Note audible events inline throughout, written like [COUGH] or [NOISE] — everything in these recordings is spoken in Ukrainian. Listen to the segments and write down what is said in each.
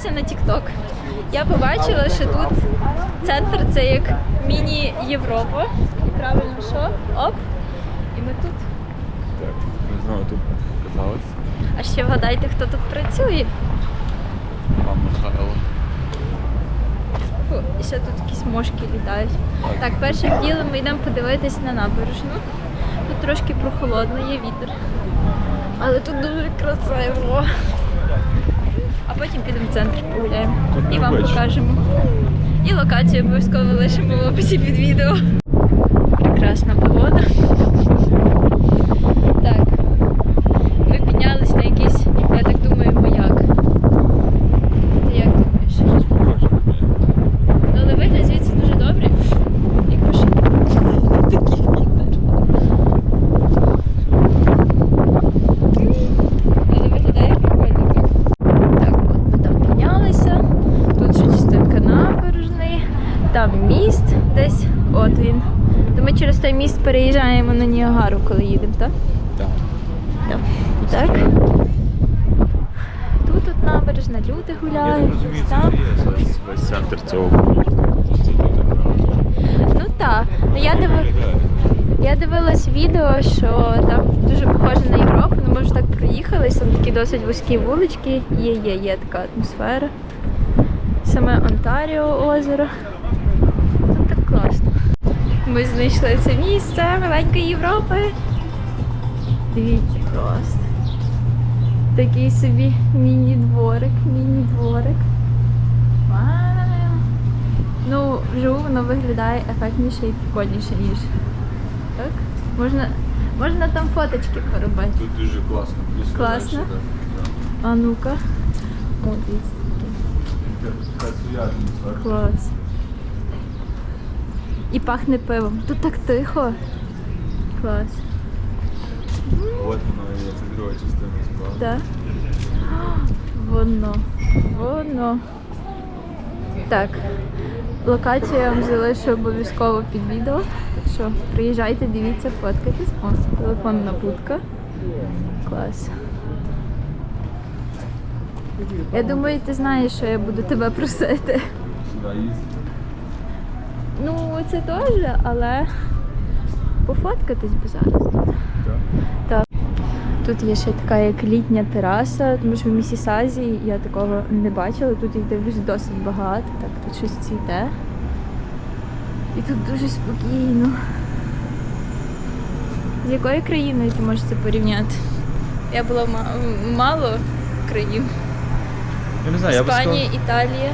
Знову на TikTok. Я побачила, що тут центр це як міні-Європа. І правильно що? Оп! І ми тут. Так, ми знову тут показались. А ще вгадайте, хто тут працює. Пан Михайло. Фу, і ще тут якісь мошки літають. Так, першим ділом ми йдемо подивитись на набережну. Тут трошки прохолодно, є вітер. Але тут дуже красиво. А потім підемо в центр погуляємо. І вам покажемо. І локацію обов'язково лишимо в описі під відео. Прекрасна погода. Так. Ми піднялись на якийсь, я так думаю, маяк. Ти як думаєш? Щось похоже на мене. Ну, але вигляд звідси дуже добрий. Як машина. Такий вітер. Але виглядає прикольно. Так, от ми там піднялися. Тут ще частинка набережної. Там міст десь. От він. То ми через той міст переїжджаємо на Ніагару, коли їдемо, так? Так. Так. Так. Тут от набережна, люди Я гуляють. так розумію, це там. є весь, центр цього. Це тут. Ну так. Я. Виглядає. Я дивилась відео, що там дуже похоже на Європу, ну ми вже так проїхались, там такі досить вузькі вулички, є, є, є така атмосфера. Саме Онтаріо озеро. Ми знайшли це місце маленької Європи. Дивіться просто. Такий собі міні-дворик, міні-дворик. Ну, вживу воно виглядає ефектніше і прикольніше, ніж. Так? Можна, можна там фоточки поробити. Тут дуже класно. Класно? дальше, да. А ну-ка. О, дивіться таке. Клас. І пахне пивом. Тут так тихо. Клас. От воно є, це друга частина справа. Так? Воно. Воно. Так. Локацію я вам залишу обов'язково під відео. Так що приїжджайте, дивіться, фоткайтесь. О, телефонна будка. Клас. Я думаю, ти знаєш, що я буду тебе просити. Сюди їздити. Ну, це теж, але пофоткатись би зараз. Так. Тут є ще така як літня тераса, тому що в Місісазі я такого не бачила. Тут їх дивлюсь досить багато. Так, тут щось цвіте. І тут дуже спокійно. З якою країною ти можеш це порівняти? Я була ма- мало країн. Я не знаю, я би сказав, Італія,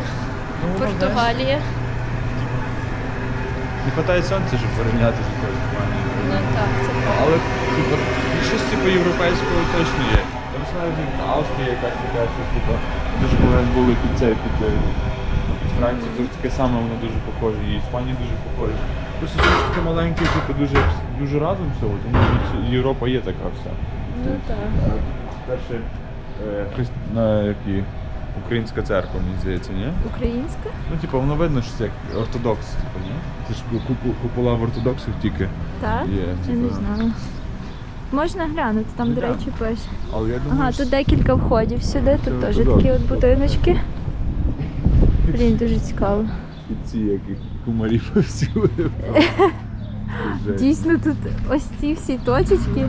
ну, Португалія. Не хватає сонця, щоб порівняти з якоюсь компанією. Ну так, це правда. Але типу, щось типу європейського точно є. Знаю, як Австрія якась така, щось типу. Дуже коли були під цей під Франції, тут таке саме воно дуже похоже, і Іспанія дуже похоже. Просто щось таке маленьке, типу, дуже, дуже разом всього, тому що Європа є така вся. Ну так. Перше, е, христ... на, які, українська церква, мені здається, ні? Українська? Ну, типу, воно видно, що це як ортодокс, типу, ні? Це ж ку- ку- купола в ортодоксів тільки. Так? Є, Я не типу. знаю. Можна глянути, там, до речі, пише. Але я думаю, Ага, що тут декілька входів сюди, тут теж такі от будиночки. Блін, дуже цікаво. І ці які кумарі [LAUGHS] повсюди. Дійсно, тут ось ці всі точечки.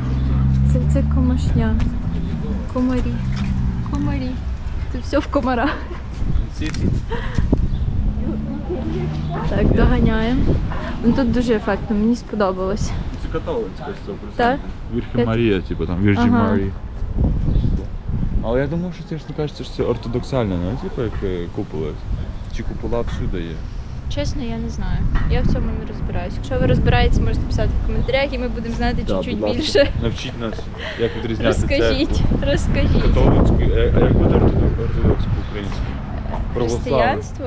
Це, це комашня. Комарі. Комарі. Тут все в комарах. Так, доганяємо. Ну тут дуже ефектно, мені сподобалось. Це католицька 100%. Так? Вірхи Марія, типу там Вірджі Ага. Марії. Але я думав, що це ж не кажеться, що це ортодоксально, ну, типу як е, куполи. Чи купола всюди є. Чесно, я не знаю. Я в цьому не розбираюсь. Якщо ви розбираєтесь, можете писати в коментарях і ми будемо знати Да, чуть-чуть будь ласка, більше. Навчіть нас, як відрізняти Розкажіть, розкажіть. католицьку, е, а як буде ортодок- ортодоксу по-українськи? Православна. Християнство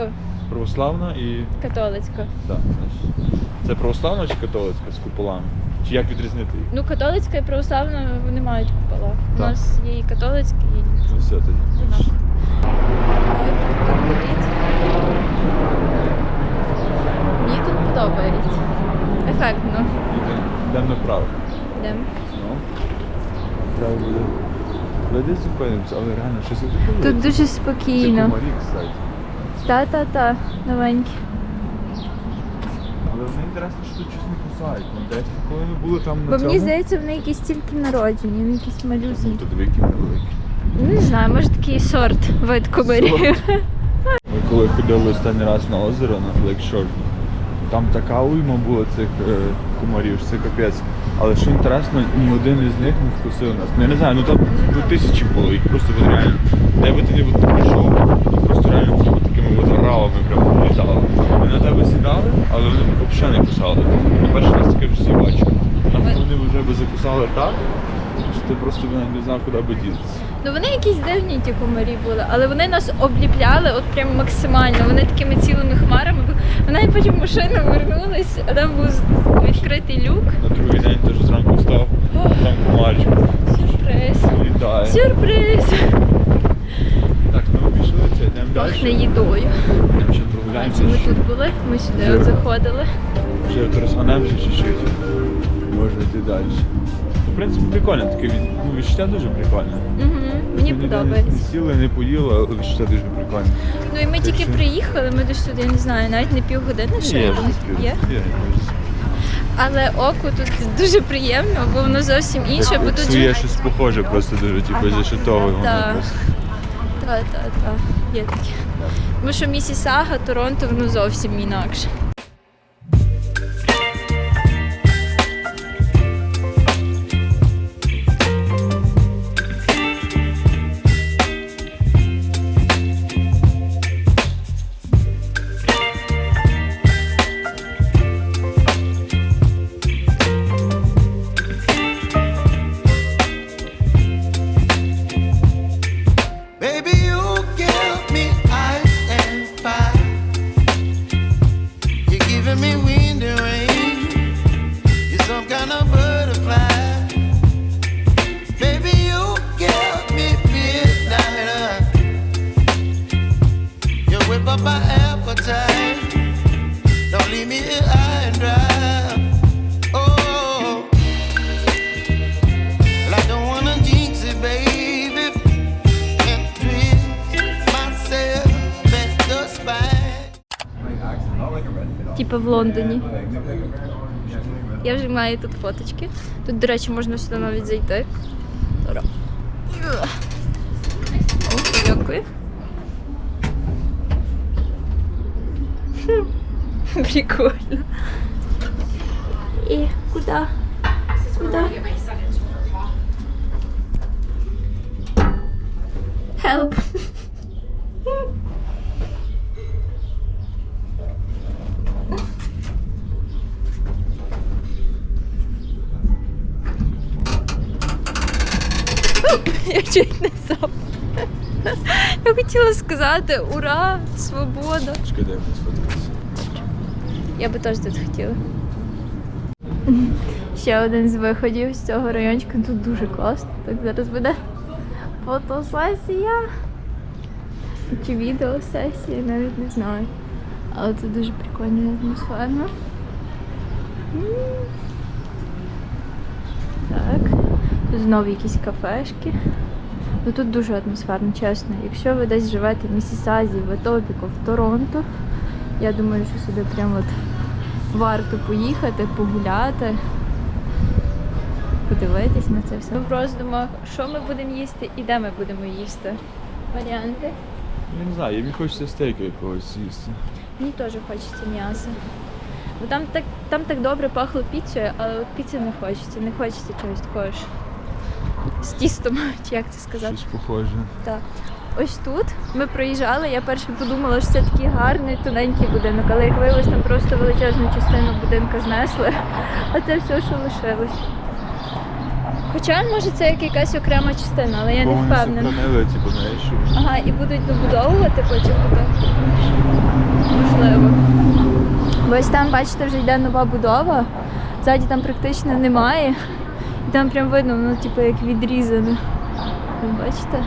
Православна і. католицька. Так, значить. Це православна чи католицька з куполами? Чи як відрізнити їх? Ну, католицька і православна вони мають купола. У нас є і католицькі, і Ну все тоді. однакові. Мені тут подобається. Ефектно. Йдемо направо. Йдемо. Ну, треба буде. Десь зупинимося, але реально щось я. Тут дуже Це спокійно. комарі, кстати. Та-та-та, новенькі. Але мені інтересно, що тут щось не кусають. Ну, десь, коли ми були там на Бо цьому... мені здається, вони якісь тільки народжені, вони якісь Ну, малюсенькі. тут великі невеликі. Не знаю, може такий сорт вид комарів. Ми коли ходили останній раз на озеро на Блекшор, там така уйма була цих е, комарів, це капець. Але що інтересно, ні один із них не вкусив нас. Ну я не знаю, ну там ну, тисячі було, їх просто от реально. Де би ти не прийшов, просто реально от такими от оравами прямо літали. Вони на тебе сідали, але вони взагалі не кусали. Я перший раз таке в житті бачив. Вони вже би закусали так, що ти просто не знав, куди би дітися. Ну вони якісь дивні ті комарі були, але вони нас обліпляли от прям максимально. Вони такими цілими хмарами. були. Ми навіть потім машину вернулись, а там був відкритий люк. На другий день теж зранку встав, там комарчик Сюрприз. літає. Сюрприз! Так, ми пішли це, йдемо Пахне далі. їдою. Йдемо ще прогуляємося. ми тут були, ми сюди Вже. от заходили. Вже розганемося чуть-чуть. Можна йти далі. В принципі, прикольно, таке від... ну, відчуття дуже прикольне. Угу, мені подобається. Не сіли, не поїли, але відчуття дуже прикольне. Ну і ми тільки приїхали, ми десь тут, я не знаю, навіть не півгодини ще. Є, Є? Є, є. Але оку тут дуже приємно, бо воно зовсім інше, бо тут же... щось похоже, просто дуже, типу, за що того воно Так. просто. Та, та, та, є таке. Тому що Місісага, Торонто, воно зовсім інакше. Oh. Типу в Лондоні. Я вже маю тут фоточки. Тут, до речі, можна сюди навіть зайти. Добре. О, дякую. Хм, Прикольно. І куди? Куди? Help. [LAUGHS] Я чуть не сам. Я хотіла сказати ура, свобода. Чекай, сфоткатися. Я би теж тут хотіла. [LAUGHS] Ще один з виходів з цього райончика. Тут дуже класно. Так зараз буде фотосесія. Чи відеосесія, навіть не знаю. Але це дуже атмосферно. М. Так. Тут знову якісь кафешки. Ну тут дуже атмосферно, чесно. Якщо ви десь живете в Місісазі, в Етопіку, в Торонто, я думаю, що сюди прямо от варто поїхати, погуляти, подивитись на це все. Ми в роздумах, що ми будемо їсти і де ми будемо їсти. Варіанти. Я не знаю, мені хочеться стейку якогось з'їсти. Мені теж хочеться м'яса. Бо там так, там так добре пахло піцею, але от піци не хочеться. Не хочеться чогось такого ж з тістом, [LAUGHS] чи як це сказати. Щось похоже. Так. Ось тут ми проїжджали, я перше подумала, що це такий гарний тоненький будинок, але як виявилось, там просто величезну частину будинка знесли, а це все, що лишилось. Хоча, може, це як якась окрема частина, але я не вони впевнена. типу, Ага, і будуть добудовувати потім буде. Можливо. Бо ось там, бачите, вже йде нова будова. Ззаді там практично немає. І там прям видно, воно типу як відрізане. Бачите?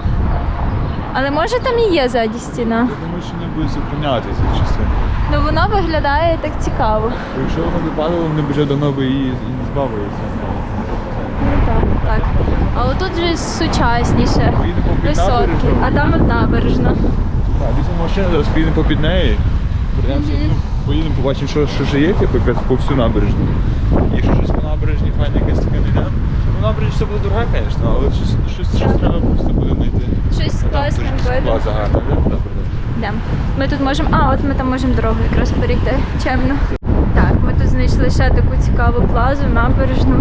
Але може там і є ззаді стіна. я думаю, що не буде зупинятися частина. Ну воно виглядає так цікаво. Якщо воно би падало, вони б вже давно би її і не збавилися. Так. А отут вже сучасніше. Поїдемо по Висотки. А там от набережна. Так, візьмемо машину, зараз поїдемо попід неї. Прийдемося, ну, поїдемо, побачимо, що, що ще є, типу, якась по всю набережну. Якщо щось по набережні, файне якесь таке не Ну, набережні буде дорога, звісно, але щось, щось, щось треба просто буде знайти. Щось класне буде. Клас гарно, добре, добре. Йдемо. Ми тут можемо. А, от ми там можемо дорогу якраз перейти. Чемно. Так, ми тут знайшли ще таку цікаву плазу, набережну.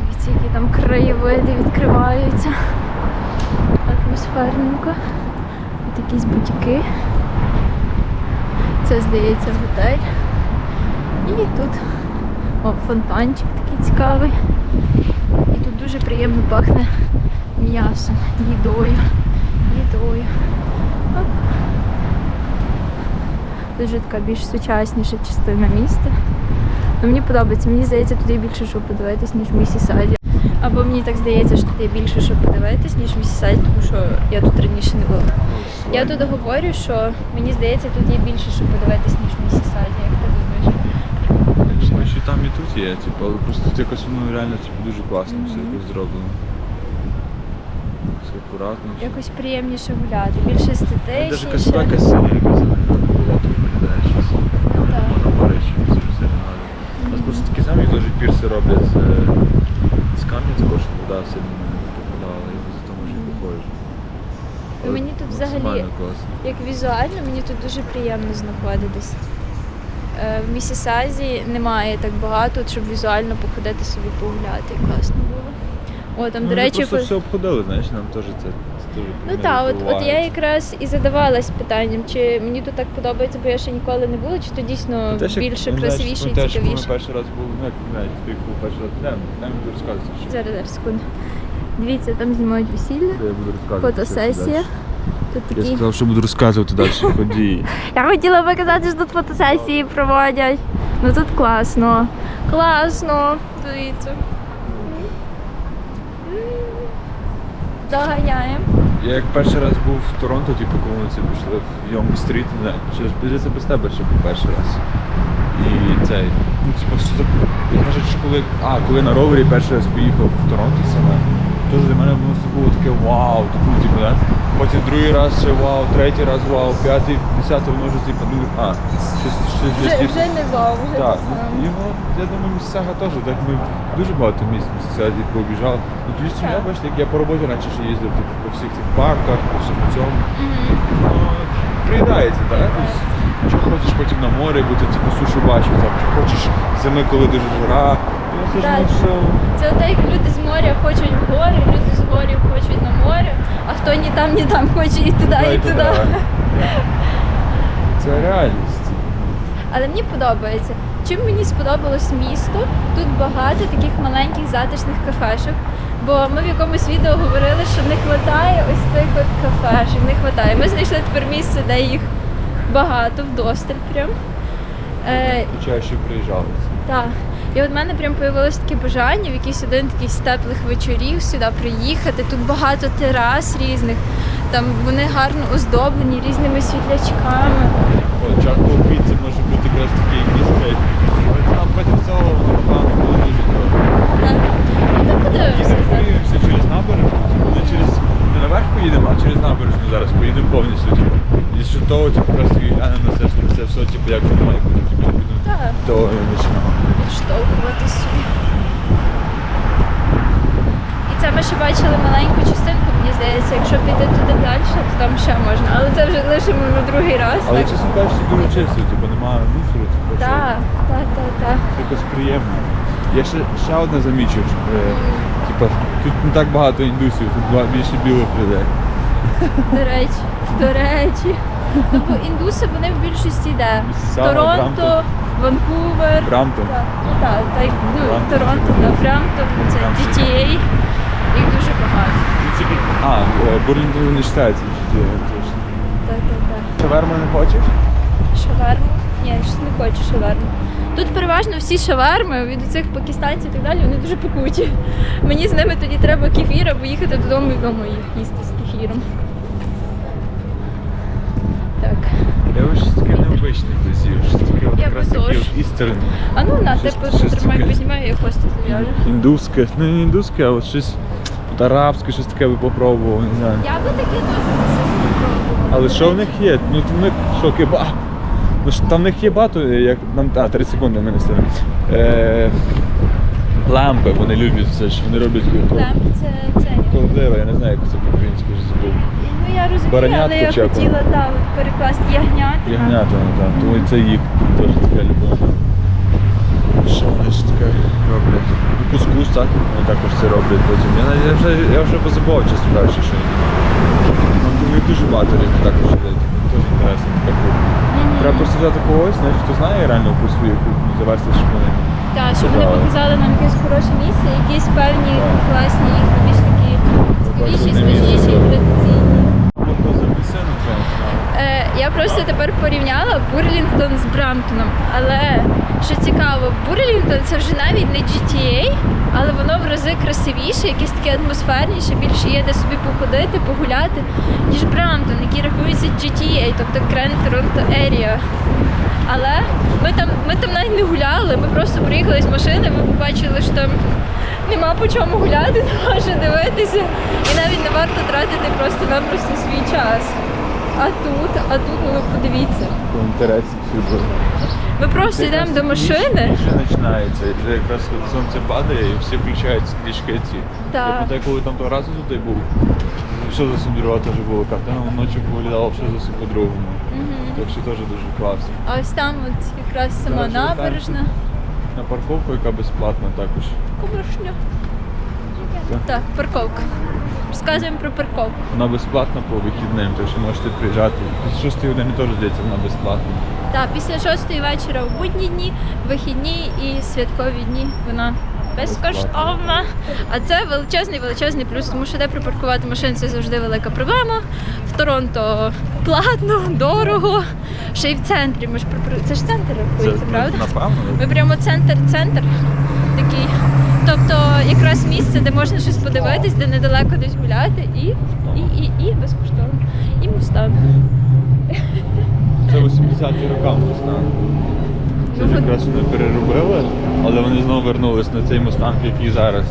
Дивіться, які там краєвиди відкриваються. Атмосферненько. Тут якісь бутіки. Це, здається, готель. І тут о, фонтанчик такий цікавий. І тут дуже приємно пахне м'ясом, їдою. Їдою. Тут така більш сучасніша частина міста. Ну, мені подобається, мені здається, тут є більше що подивитись, ніж в Місісаді. Або мені так здається, що тут є більше що подивитись, ніж в Місісаді, тому що я тут раніше не була. Я тут говорю, що мені здається, тут є більше що подивитись, ніж в Місісаді, як ти думаєш? Я думаю, що там і тут є, типу, але просто тут якось ну, реально типу, дуже класно все якось зроблено. Все акуратно. все. Якось приємніше гуляти, більше Навіть якась естетичніше. така синя, яка зелена була тут виглядає щось. Так. Воно що це все нагадує. У нас просто такі самі теж пірси роблять з, з камня, також вода сильно не попадала, і за тому що. Ну, мені тут взагалі- Максимально класно. Як візуально, мені тут дуже приємно знаходитись. Е, В Місісазі немає так багато, щоб візуально походити собі погуляти. Класно було. О, там, Ми до речі, просто по- все обходили, знаєш, нам теж це, це дуже ну так, от, от я якраз і задавалась питанням, чи мені тут так подобається, бо я ще ніколи не була, чи то дійсно Ну, те, більше ну, знаєш, красивіше і пам'ятаєш, цікавіше. Ми перший раз були, ну як навіть ти був перший раз, де там буду розказувати, що Зараз, зараз, секунду. Дивіться, там знімають весілля, фотосесія. Тут Я такі. сказав, що буду розказувати далі [LAUGHS] події. Я хотіла показати, що тут фотосесії проводять. Ну тут класно. Класно. Дивіться. Доганяємо. Я як перший раз був в Торонто, типу, коли ми це пішли в Йонг Стріт, не знаю, чи це без тебе ще був перший раз. І цей, ну типу, що так, я кажу, що коли, а, коли на ровері перший раз поїхав в Торонто саме, то для мене воно це було таке вау, типу, типу, да? Потім другий раз ще вау, третій раз вау, п'ятий, десятий, воно вже типу, ну, а, щось, щось, Вже, щось, вже не вау, вже Так, ну, і воно, я думаю, місцяга теж, так ми дуже багато місць місцяді пообіжали. Ну, тоді я бачите, як я по роботі ще їздив типу, по всіх цих парках, по всьому цьому. Ну, приїдається, так? Тобто, Що хочеш потім на море, бути типу суші бачив, там, що хочеш зими, коли дуже жара. Ну, це ж ну, все. Це от як люди з моря хочуть в гори, люди з горів хочуть на море, а хто ні там, ні там хоче і туди, і туди. Це реальність. Але мені подобається. Чим мені сподобалось місто, тут багато таких маленьких затишних кафешок. Бо ми в якомусь відео говорили, що не вистачає ось цих от кафешок, не вистачає. Ми знайшли тепер місце, де їх багато, вдосталь прям. Е, Хоча ще приїжджали. так. І от в мене прям появилось таке бажання в якийсь один такий з теплих вечорів сюди приїхати. Тут багато терас різних, там вони гарно оздоблені різними світлячками. О, піці може бути якраз такий місце. Але там проти цього напевно було дуже так. поїдемося через набережну, не через не наверх поїдемо, а через набережну зараз поїдемо повністю. Типу. І що того, типу, якраз таки глянемо що це все, типу, як воно має бути, типу, Так. до почнемо. Відштовхувати собі. І це ми ще бачили маленьку частинку, мені здається, якщо піти туди далі, то там ще можна. Але це вже лишимо на другий раз. Але так? чесно кажучи, дуже чисто, типу, немає мусору, типу, так, так, так. якось приємно. Я ще, ще одне замічу, що, е, типу, тут не так багато індусів, тут більше білих людей. До речі, до речі. Ну, бо індуси вони в більшості де? Місісага, Торонто, Брамтон. Ванкувер. Брамтон. Так, ну так, так, ну, Брамтон. Торонто, так, Брамтон, це Брамтон. GTA. Їх дуже багато. А, е, Бурлінгтон не вважається. е, точно. Так, так, так. Шаверму не хочеш? Шаверму? Ні, я щось не хочу шаверму. Тут переважно всі шаверми від цих пакистанців і так далі, вони дуже пекуті. Мені з ними тоді треба кефір, або їхати додому і вдома їх їсти з кефіром. Так. Я ось щось таке необичне дозів, щось таке от Я якраз би теж. от East. А ну на, Щось- типу, щось тримай, таке. познімаю, я хвостик зав'яжу. Індуське, ну не індуське, а от щось от арабське, щось таке би попробував, не знаю. Я би таке теж щось спробувала. Але що в них є? Ну в них що кеба? Ну ж там в них є багато, як нам. А, 30 секунд мене стане. Е, лампи, вони люблять все ж, вони роблять. Лемп це це. Кордева, я не знаю, як це по-українськи вже забув. Ну я розумію, Баранятко але я як хотіла так, перекласти ягнята. Ягнята, так. Тому і це їх теж така любов. Що вони ж таке роблять? Ну, Кускус, так? Вони також це роблять потім. Я, я вже, я вже позабував, чесно кажучи, що їх. Ну, дуже багато різних також людей. Теж інтересно, така кухня. Треба просто взяти когось, знаєш, хто знає реально якусь свою кухню, завести, щоб вони. Так, щоб вони показали нам якесь хороше місце, якісь певні класні їх більш такі цікавіші, одне смачніші і традиційні. Е, я просто тепер порівняла Бурлінгтон з Брамптоном. Але що цікаво, Бурлінгтон це вже навіть не GTA, але воно в рази красивіше, якесь таке атмосферніше, більше є де собі походити, погуляти, ніж Брамптон, який рахується GTA, тобто Grand Toronto Area. Але ми там, ми там навіть не гуляли, ми просто приїхали з машини, ми побачили, що там нема по чому гуляти, [LAUGHS] нема що дивитися. І навіть не варто тратити просто-напросто свій час. А тут, а тут, ну ви подивіться. По інтересі всюди. Ми просто йдемо до машини. Вже починається, і вже якраз сонце падає і всі включають стрічки ці. Так. Я пам'ятаю, коли там того разу туди був, що зовсім друга теж було карта, ну, ночі виглядало все зовсім по-другому. Так що теж дуже класно. А ось там от якраз сама Коротше, набережна. На парковку, яка безплатна також. Комишня. Так. Так, парковка. Розказуємо про парковку. Вона безплатна по вихідним, так що можете приїжджати. З 6 години теж здається, вона безплатна. Так, після шостої вечора в будні дні, вихідні і святкові дні вона безкоштовна. А це величезний величезний плюс, тому що де припаркувати машину це завжди велика проблема. В Торонто платно, дорого. Ще й в центрі. Ми ж припар- це ж центр рахується, правда? Напевно. Ми прямо центр-центр такий. Тобто якраз місце, де можна щось подивитись, де недалеко десь гуляти, і, і, і, і безкоштовно. І мустан. Це 80-ті рокам Мустанг. Це ж якраз вони переробили, але вони знову вернулись на цей мустанг, який зараз.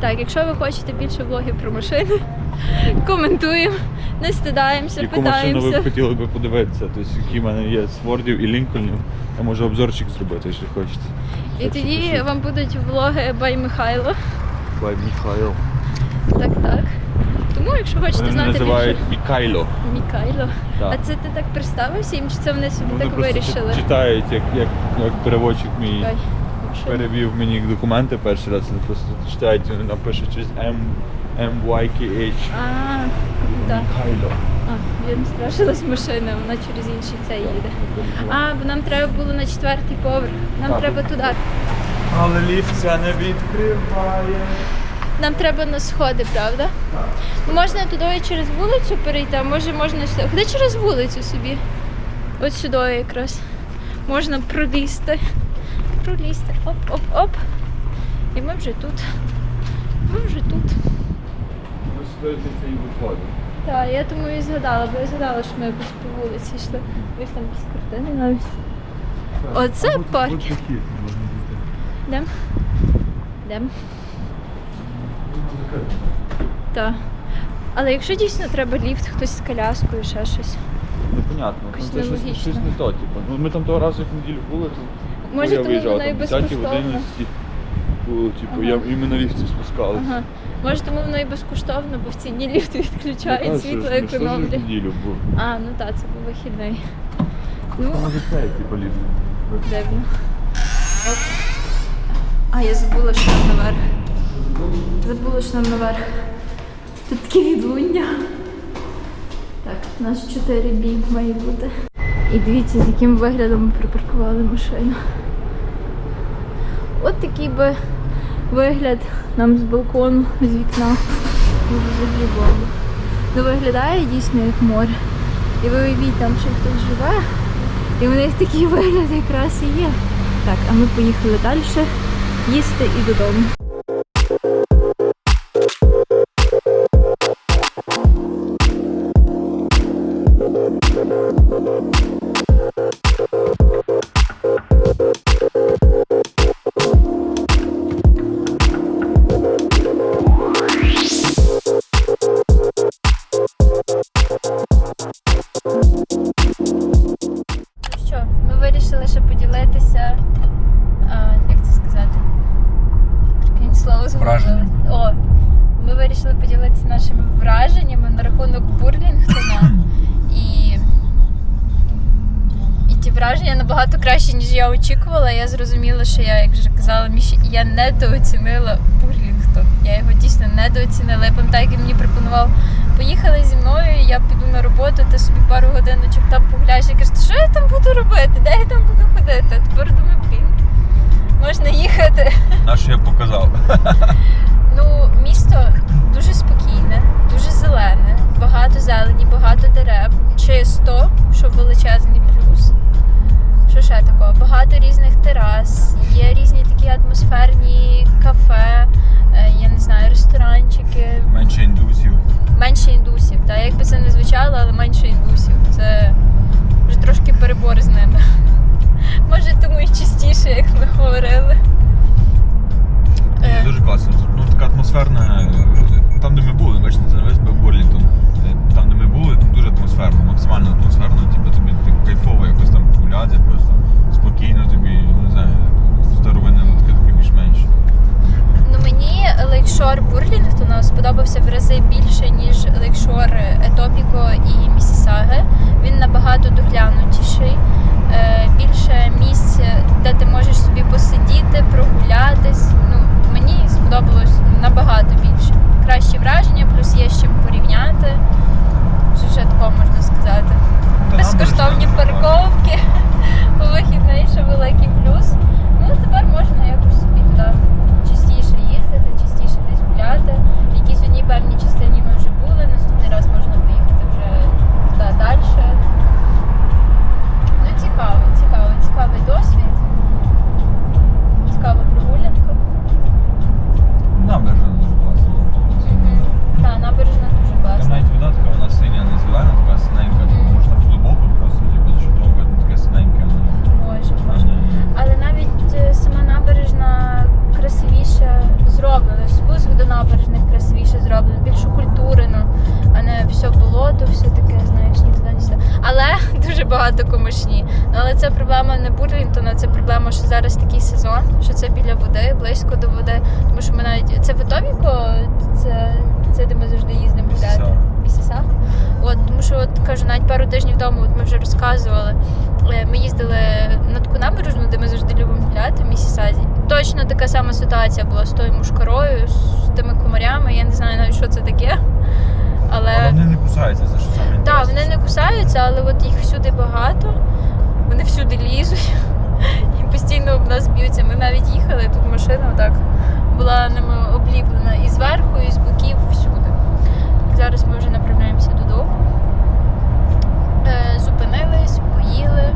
Так, якщо ви хочете більше влогів про машини, [LAUGHS] коментуємо, не стидаємося, Яку машину ви питаємося. хотіли би подивитися? Тобто, які в мене є з Фордів і Лінкольнів. Я можу обзорчик зробити, якщо хочете. І тоді вам будуть влоги Бай Михайло. Бай Михайло. Так, так. Тому, якщо хочете знати називають більше Мікайло. Мікайло. Так. А це ти так представився їм, чи це вони собі Вони так вирішили? читають, як, як, як переводчик мій Чекай, перевів мені документи перший раз. Вони просто читають, вони напишуть через M, MYKH. А, так. Михайло. А, я не страшилась машини, вона через інший це їде. А, бо нам треба було на четвертий поверх. Нам Так. треба туди. Але ліфт це не відкриває. Нам треба на сходи, правда? Можна туди і через вулицю перейти, а може можна сюди. Ходи через вулицю собі. От сюди якраз. Можна пролізти. Пролізти. Оп, оп, оп. І ми вже тут. Ми вже тут. Ми сюди це і виходимо. Так, я тому і згадала, бо я згадала, що ми якось по вулиці йшли. Ось там якісь картини навіть. Оце парк. от такі можна бути. Йдем. Йдем. Так. Але якщо дійсно треба ліфт, хтось з коляскою, ще щось. Непонятно. Якось Ну, це щось, нелогічно. щось не то, типу. Ну, ми там того разу як неділю були, то Може, я тому виїжджав воно і там 10 безкоштовно. було, типу, Ага. я і ми на ліфті спускалися. Ага. Може, тому воно і безкоштовно, бо в ціні ліфт відключають, Ну, світло в економлять. неділю був. А, ну так, це був вихідний. Ну, може це, типу, ліфт. дивно. А, я забула, що наверх. Забула, що нам наверх. Тут таке відлуння. Так, у нас 4 бій має бути. І дивіться, з яким виглядом ми припаркували машину. От такий би вигляд нам з балкону, з вікна. Дуже бомба. Ну виглядає дійсно як море. І ви уявіть, там ще хтось живе. І в них такий [LAUGHS] вигляд якраз і є. Так, а ми поїхали далі їсти і додому. Поділитися нашими враженнями на рахунок Бурлінгтона. І, і ті враження набагато краще, ніж я очікувала. Я зрозуміла, що я, як вже казала Міші, я недооцінила Бурлінгтон. Я його дійсно недооцінила. Я пам'ятаю, як він мені пропонував поїхали зі мною, я піду на роботу, ти собі пару годиночок там погуляєш і кажеш, що я там буду робити? Де я там буду ходити? А тепер думаю, блін, можна їхати. Наш я показав. Ну, місто дуже спокійне, дуже зелене, багато зелені, багато дерев, чисто, що величезний плюс. Що ще такого? Багато різних терас, є різні такі атмосферні кафе, е, я не знаю, ресторанчики, Менше індусів. менше індусів. Та як би це не звучало, але менше індусів. Це вже трошки перебор з ними. [LAUGHS] Може, тому і частіше, як ми говорили. Дуже класно. Ну така атмосферна. Там, де ми були, бачите, це весь Бурлінгтон. Е, Там, де ми були, там дуже атмосферно, максимально атмосферно, типу тобі так кайфово якось там гуляти, просто спокійно тобі, не знаю, старовинне таке таке більш-менш. Ну мені лейкшор Бурлінгтона сподобався в рази більше, ніж лейкшор Етобіко і Місісаги. Він набагато доглянутіший, е, більше місць, де ти можеш собі посидіти, прогулятись. Ну, мені сподобалось набагато більше. Кращі враження, плюс є з чим порівняти. Дуже багато комишні. Ну, але це проблема не Бурлінтона, це проблема, що зараз такий сезон, що це біля води, близько до води. Тому що ми навіть це Витовіко, це, це де ми завжди їздимо гуляти. Місісага. От, тому що от кажу, навіть пару тижнів тому от ми вже розказували. е, Ми їздили на таку набережну, де ми завжди любимо гуляти в Місісазі. Точно така сама ситуація була з тою мушкарою, з тими комарями. Я не знаю навіть, що це таке. Але Але вони не кусаються, це що саме так, вони не кусаються, але от їх всюди багато. Вони всюди лізуть [LAUGHS] і постійно об нас б'ються. Ми навіть їхали, тут машина отак була ними обліплена і зверху, і з боків всюди. Зараз ми вже направляємося додому. Е, зупинились, поїли.